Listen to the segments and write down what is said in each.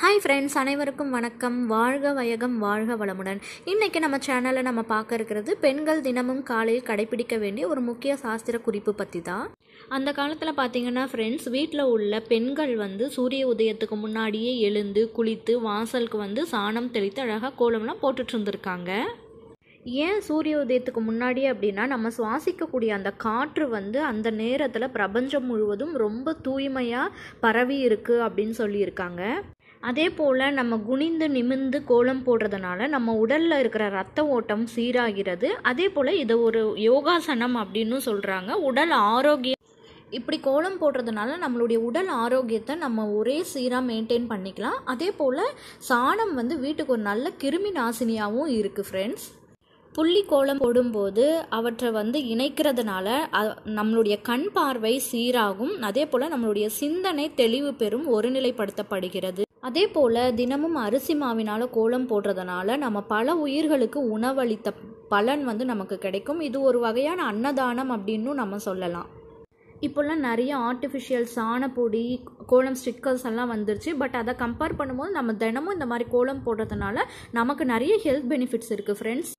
Hi friends அனைவருக்கும் வணக்கம். வாழ்க வயகம் வாழ்க வளமுடன். இன்றைக்கி நம்ம சேனலில் நம்ம பார்க்க இருக்கிறது பெண்கள் தினமும் காலையில் கடைபிடிக்க வேண்டிய ஒரு முக்கிய சாஸ்திர குறிப்பு பற்றி தான் அந்த காலத்தில் பார்த்தீங்கன்னா ஃப்ரெண்ட்ஸ் வீட்டில் உள்ள பெண்கள் வந்து சூரிய உதயத்துக்கு முன்னாடியே எழுந்து குளித்து வாசலுக்கு வந்து சாணம் தெளித்து அழகாக கோலம்லாம் போட்டுட்டு இருந்திருக்காங்க. ஏன் சூரிய உதயத்துக்கு முன்னாடி அப்படின்னா நம்ம சுவாசிக்கக்கூடிய அந்த காற்று வந்து அந்த நேரத்தில் பிரபஞ்சம் முழுவதும் ரொம்ப தூய்மையாக பரவி இருக்குது அப்படின்னு சொல்லியிருக்காங்க. அதே போல் நம்ம குனிந்து நிமிந்து கோலம் போடுறதுனால நம்ம உடலில் இருக்கிற ரத்த ஓட்டம் சீராகிறது. அதே போல் இதை ஒரு யோகாசனம் அப்படின்னு சொல்கிறாங்க உடல் ஆரோக்கியம் இப்படி கோலம் போடுறதுனால நம்மளுடைய உடல் ஆரோக்கியத்தை நம்ம ஒரே சீராக மெயின்டைன் பண்ணிக்கலாம். அதே போல் சாணம் வந்து வீட்டுக்கு ஒரு நல்ல கிருமி நாசினியாகவும் இருக்குது ஃப்ரெண்ட்ஸ் புள்ளி கோலம் போடும்போது அவற்றை வந்து இணைக்கிறதுனால நம்மளுடைய கண் பார்வை சீராகும். அதே போல் நம்மளுடைய சிந்தனை தெளிவு பெறும் ஒருநிலைப்படுத்தப்படுகிறது. அதே போல் தினமும் அரிசி மாவினால் கோலம் போடுறதுனால நம்ம பல உயிர்களுக்கு உணவளித்த பலன் வந்து நமக்கு கிடைக்கும். இது ஒரு வகையான அன்னதானம் அப்படின்னும் நம்ம சொல்லலாம். இப்போல்லாம் நிறைய ஆர்டிஃபிஷியல் சாணப்பொடி கோலம் ஸ்டிக்கர்ஸ் எல்லாம் வந்துருச்சு. பட் அதை கம்பேர் பண்ணும்போது நம்ம தினமும் இந்த மாதிரி கோலம் போடுறதுனால நமக்கு நிறைய ஹெல்த் பெனிஃபிட்ஸ் இருக்குது ஃப்ரெண்ட்ஸ்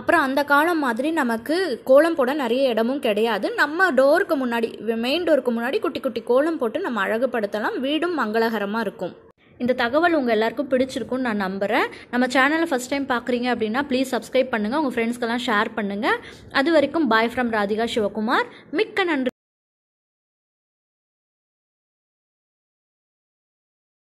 அப்புறம் அந்த காலம் மாதிரி நமக்கு கோலம் போட நிறைய இடமும் கிடையாது. நம்ம டோருக்கு முன்னாடி மெயின் டோருக்கு முன்னாடி குட்டி குட்டி கோலம் போட்டு நம்ம அழகுபடுத்தலாம். வீடும் மங்களகரமாக இருக்கும். இந்த தகவல் உங்கள் எல்லாருக்கும் பிடிச்சிருக்கும்னு நான் நம்புகிறேன் நம்ம சேனலை ஃபஸ்ட் டைம் பார்க்குறீங்க அப்படின்னா ப்ளீஸ் சப்ஸ்கிரைப் பண்ணுங்கள் உங்கள் ஃப்ரெண்ட்ஸ்க்கெல்லாம் ஷேர் பண்ணுங்கள் அது வரைக்கும் பாய் ஃப்ரம் ராதிகா சிவகுமார். மிக்க நன்றி.